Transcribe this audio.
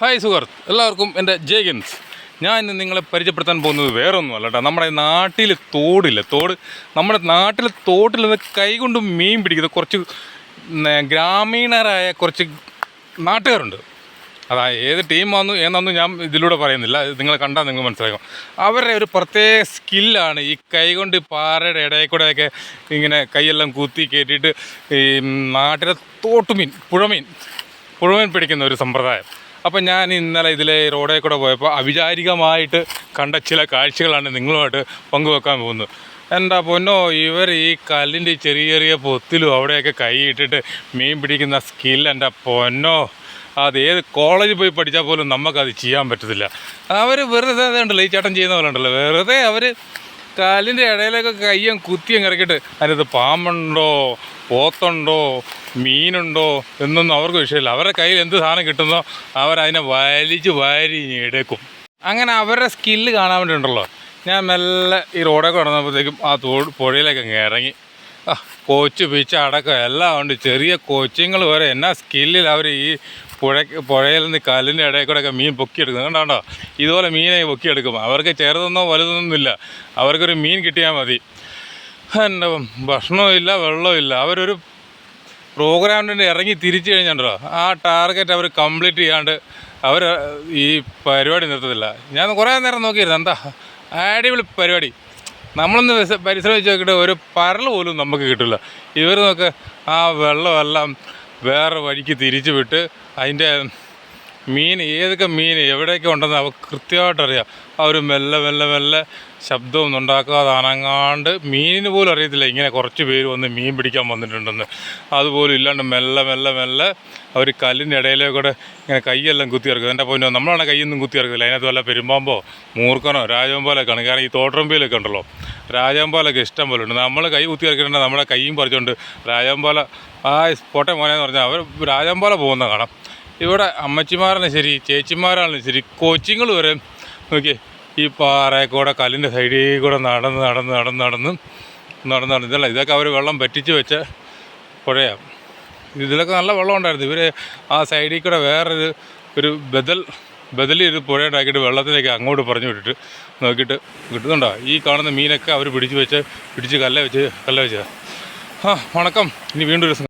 Hi സുഹൃത്ത്. എല്ലാവർക്കും എന്റെ ജേഗൻസ് ഞാൻ ഇന്ന് നിങ്ങളെ പരിചയപ്പെടുത്താൻ പോകുന്നത് വേറെ ഒന്നുമല്ല കേട്ടോ നമ്മുടെ നാട്ടിൽ തോടില്ല? തോട്. നമ്മുടെ നാട്ടിലെ തോട്ടിൽ നിന്ന് കൈകൊണ്ട് മീൻ പിടിക്കുന്ന കുറച്ച് ഗ്രാമീണരായ കുറച്ച് നാട്ടുകാരുണ്ട്. അതാ ഏത് ടീം വന്നു എന്നൊന്നും ഞാൻ ഇതിലൂടെ പറയുന്നില്ല. നിങ്ങൾ കണ്ടാൽ നിങ്ങൾ മനസ്സിലാക്കും അവരുടെ ഒരു പ്രത്യേക സ്കില്ലാണ് ഈ കൈകൊണ്ട് പാറയുടെ ഇടയിൽ കൂടെയൊക്കെ ഇങ്ങനെ കൈയെല്ലാം കുത്തി കയറ്റിയിട്ട് ഈ നാട്ടിലെ തോട്ടുമീൻ പുഴമീൻ പുഴമീൻ പിടിക്കുന്ന ഒരു സമ്പ്രദായം. അപ്പം ഞാൻ ഇന്നലെ ഇതിലെ റോഡിൽ കൂടെ പോയപ്പോൾ അവിചാരികമായിട്ട് കണ്ട ചില കാഴ്ചകളാണ് നിങ്ങളുമായിട്ട് പങ്കുവെക്കാൻ പോകുന്നത്. എന്താ പൊന്നോ ഇവർ ഈ കല്ലിന്റെ ചെറിയ ചെറിയ പൊത്തിലും അവിടെയൊക്കെ കൈയിട്ടിട്ട് മീൻ പിടിക്കുന്ന സ്കിൽ എന്റെ പൊന്നോ? അത് ഏത് കോളേജിൽ പോയി പഠിച്ചാൽ പോലും നമുക്കത് ചെയ്യാൻ പറ്റത്തില്ല. അവർ വെറുതെ ഉണ്ടല്ലോ ഈ ചേട്ടൻ ചെയ്യുന്ന പോലെ ഉണ്ടല്ലോ. വെറുതെ അവർ കാലിന്റെ ഇടയിലൊക്കെ കയ്യും കുത്തിയും കിറക്കിയിട്ട് അതിനകത്ത് പാമ്പുണ്ടോ പോത്തുണ്ടോ മീനുണ്ടോ എന്നൊന്നും അവർക്ക് വിഷയമില്ല. അവരുടെ കയ്യിൽ എന്ത് സാധനം കിട്ടുന്നോ അവരതിനെ വലിച്ച് വാരി എടുക്കും. അങ്ങനെ അവരുടെ സ്കില്ല് കാണാൻ വേണ്ടിയിട്ടുണ്ടല്ലോ ഞാൻ മെല്ലെ ഈ റോഡൊക്കെ കടന്നപ്പോഴത്തേക്കും ആ തോട് പുഴയിലേക്ക് അങ്ങ് ഇറങ്ങി. കോച്ച് പിച്ച അടക്കം എല്ലാം ഉണ്ട്. ചെറിയ കോച്ചിങ്ങൾ വരെ എന്നാ സ്കില്ലിൽ അവർ ഈ പുഴ പുഴയിൽ നിന്ന് കല്ലിന്റെ ഇടയിൽ കൂടെയൊക്കെ മീൻ പൊക്കിയെടുക്കും കണ്ടോ ഇതുപോലെ മീനെ പൊക്കിയെടുക്കും. അവർക്ക് ചെറുതൊന്നോ വലുതൊന്നും ഇല്ല അവർക്കൊരു മീൻ കിട്ടിയാൽ മതി. എന്താ ഭക്ഷണവും ഇല്ല വെള്ളവും ഇല്ല. അവരൊരു പ്രോഗ്രാമിന് ഇറങ്ങി തിരിച്ചു കഴിഞ്ഞിട്ടുണ്ടോ ആ ടാർഗറ്റ് അവർ കംപ്ലീറ്റ് ചെയ്യാണ്ട് അവർ ഈ പരിപാടി നിർത്തത്തില്ല. ഞാൻ കുറേ നേരം നോക്കിയിരുന്നു. എന്താ അടിപൊളി പരിപാടി. നമ്മളൊന്ന് പരിശ്രമിച്ച് നോക്കിയിട്ട് ഒരു പരൽ പോലും നമുക്ക് കിട്ടില്ല. ഇവർ നോക്ക് ആ വെള്ളമെല്ലാം വേറെ വഴിക്ക് തിരിച്ചു വിട്ട് അതിന്റെ മീൻ ഏതൊക്കെ മീൻ എവിടെയൊക്കെ ഉണ്ടെന്ന് അവ കൃത്യമായിട്ട് അറിയാം. അവർ മെല്ലെ മെല്ലെ മെല്ലെ ശബ്ദമൊന്നും ഉണ്ടാക്കാതെ അനങ്ങാണ്ട് മീനിന് പോലും അറിയത്തില്ല ഇങ്ങനെ കുറച്ച് പേര് വന്ന് മീൻ പിടിക്കാൻ വന്നിട്ടുണ്ടെന്ന്. അതുപോലും ഇല്ലാണ്ട് മെല്ലെ മെല്ലെ മെല്ലെ അവർ കല്ലിന്റെ ഇടയിലേ കൂടെ ഇങ്ങനെ കൈയെല്ലാം കുത്തി ഇറക്കും. എന്റെ പൊന്നോ നമ്മളാണ് കൈയൊന്നും കുത്തി ഇറക്കില്ല അതിനകത്ത് വല്ല പെരുമ്പാമ്പോ മൂർക്കനോ രാജവമ്പാലൊക്കെയാണ് കാരണം ഈ തോട്ടറമ്പിയിലൊക്കെ ഉണ്ടല്ലോ രാജവമ്പാലൊക്കെ ഇഷ്ടം പോലെ ഉണ്ട്. നമ്മൾ കൈ കുത്തി ഇറക്കിയിട്ടുണ്ട് നമ്മുടെ കൈയും പറിച്ചുകൊണ്ട് രാജവമ്പാല ആ പോട്ടെ മോനെന്ന് പറഞ്ഞാൽ അവർ രാജവമ്പാല പോകുന്ന കാണാം ഇവിടെ അമ്മച്ചിമാരാണ് ശരി ചേച്ചിമാരാണ് ശരി. കോച്ചിങ്ങൾ വരെ നോക്കി ഈ പാറയക്കൂടെ കല്ലിന്റെ സൈഡിൽ കൂടെ നടന്ന് നടന്ന് നടന്ന് നടന്ന് നടന്ന് നടന്ന്. ഇതല്ല ഇതൊക്കെ അവർ വെള്ളം പറ്റിച്ച് വെച്ച പുഴയാണ് ഇതിലൊക്കെ നല്ല വെള്ളം ഉണ്ടായിരുന്നു. ഇവർ ആ സൈഡിൽ കൂടെ വേറൊരു ഒരു ബദൽ ബദലി ഒരു പുഴ ഉണ്ടാക്കിയിട്ട് വെള്ളത്തിലേക്ക് അങ്ങോട്ട് പറഞ്ഞു വിട്ടിട്ട് നോക്കിയിട്ട് കിട്ടുന്നുണ്ടോ? ഈ കാണുന്ന മീനൊക്കെ അവർ പിടിച്ച് വെച്ച് പിടിച്ച് കല്ല വെച്ച് കല്ല വെച്ചതാണ് ആ വണക്കം. ഇനി വീണ്ടും ഒരു